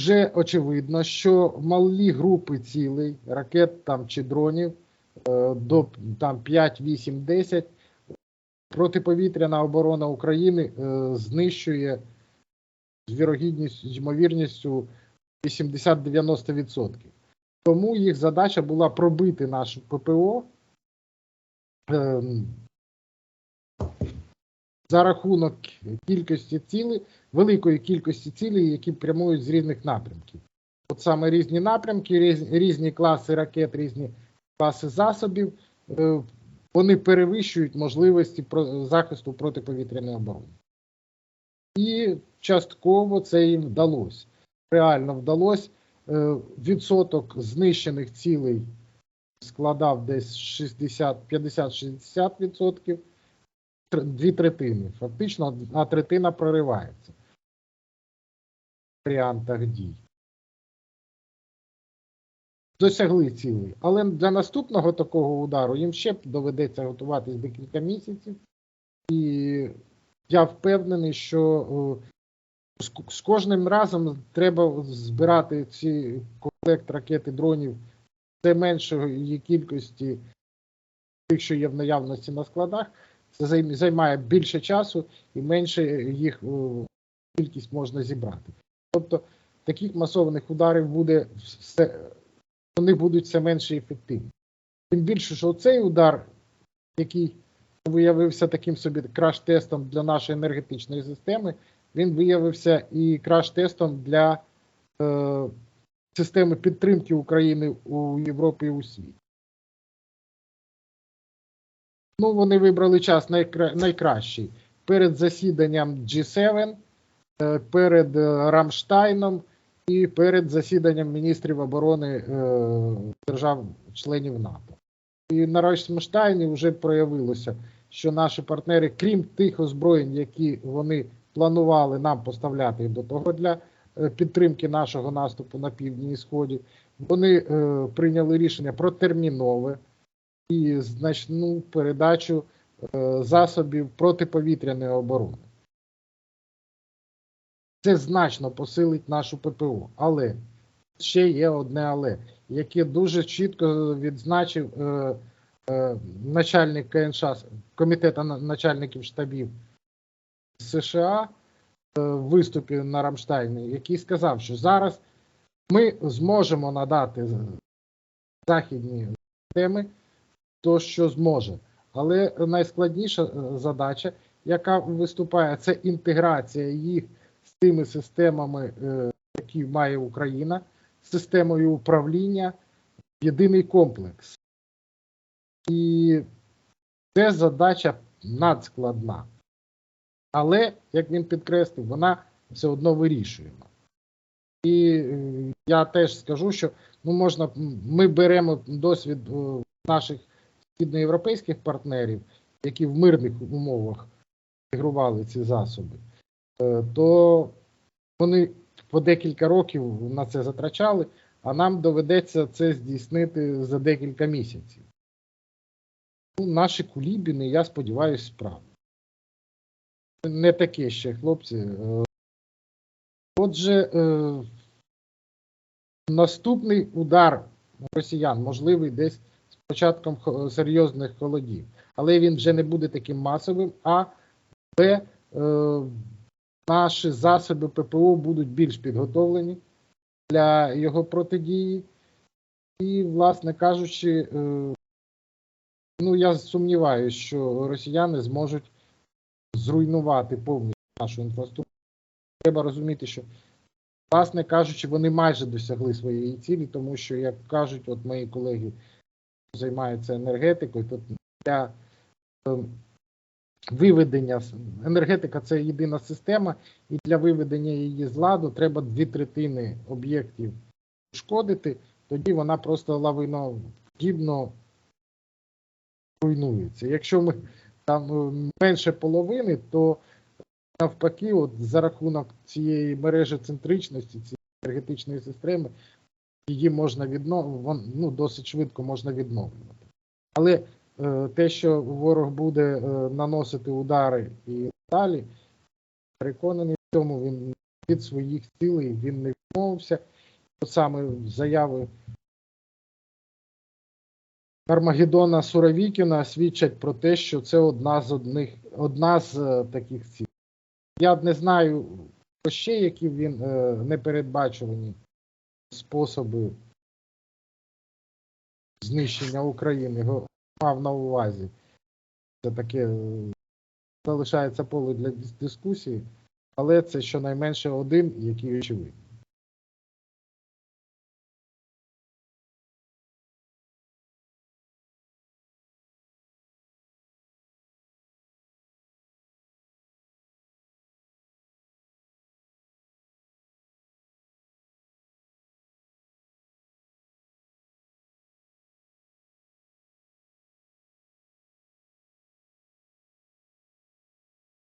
вже очевидно, що малі групи цілей, ракет там чи дронів е, до там 5, 8, 10 протиповітряна оборона України е, знищує з вірогідністю, з ймовірністю 80-90%. Тому їх задача була пробити нашу ППО е, за рахунок кількості цілей, великої кількості цілей, які прямують з різних напрямків. От саме різні напрямки, різні класи ракет, різні класи засобів, е, вони перевищують можливості захисту протиповітряної оборони. І частково це їм вдалося. Реально вдалося. Е, Відсоток знищених цілей складав десь 60, 50-60 відсотків, тр- дві третини. Фактично одна третина проривається в варіантах дій. Досягли цілей. Але для наступного такого удару їм ще доведеться готуватись декілька місяців. І я впевнений, що е, з кожним разом треба збирати ці комплект ракет і дронів все меншої кількості тих, що є в наявності на складах. Це займає більше часу і менше їх е, кількість можна зібрати. Тобто таких масованих ударів буде все, вони будуть все менше ефективні. Тим більше, що цей удар, який виявився таким собі краш-тестом для нашої енергетичної системи, він виявився і краш-тестом для е, системи підтримки України у Європі і у світі. Ну, вони вибрали час найкра... найкращий перед засіданням G7, е, перед е, Рамштайном і перед засіданням міністрів оборони е, держав-членів НАТО. І на Рамштайні вже проявилося, що наші партнери, крім тих озброєнь, які вони планували нам поставляти до того для підтримки нашого наступу на півдні і сході, вони прийняли рішення про термінове і значну передачу е, засобів протиповітряної оборони. Це значно посилить нашу ППО. Але ще є одне але, яке дуже чітко відзначив е, е, начальник КНШ, комітету начальників штабів США е, в виступі на Рамштайні, який сказав, що зараз ми зможемо надати західні системи то, що зможе. Але найскладніша е, задача, яка виступає, це інтеграція їх з тими системами, е, які має Україна, системою управління єдиний комплекс. І це задача надскладна. Але, як він підкреслив, вона все одно вирішуємо. І е, я теж скажу, що ну, можна, ми беремо досвід наших східноєвропейських партнерів, які в мирних умовах інтегрували ці засоби, е, то вони по декілька років на це затрачали, а нам доведеться це здійснити за декілька місяців. Ну, наші кулібіни, я сподіваюся, справді. Не таке ще, хлопці. Е, Отже, е, наступний удар росіян можливий десь початком серйозних холодів, але він вже не буде таким масовим, а б, е, наші засоби ППО будуть більш підготовлені для його протидії. І, власне кажучи, е, ну я сумніваюся, що росіяни зможуть зруйнувати повністю нашу інфраструктуру. Треба розуміти, що, власне кажучи, вони майже досягли своєї цілі, тому що, як кажуть, от мої колеги займаються енергетикою, то для е, виведення енергетика це єдина система, і для виведення її з ладу треба дві третини об'єктів шкодити, тоді вона просто лавиноподібно руйнується. Якщо ми там е, менше половини, то навпаки, от за рахунок цієї мережі центричності, цієї енергетичної системи, її можна відновити, ну, досить швидко можна відновлювати. Але е, те, що ворог буде е, наносити удари і далі, переконаний в цьому, він від своїх цілей він не відмовився. Саме заяви Армагеддона Суровікіна свідчать про те, що це одна з одних, одна з е, таких цілей. Я не знаю ще які він е, непередбачувані способи знищення України мав на увазі. Це таке е, залишається поле для дискусії, але це щонайменше один, який очевидний.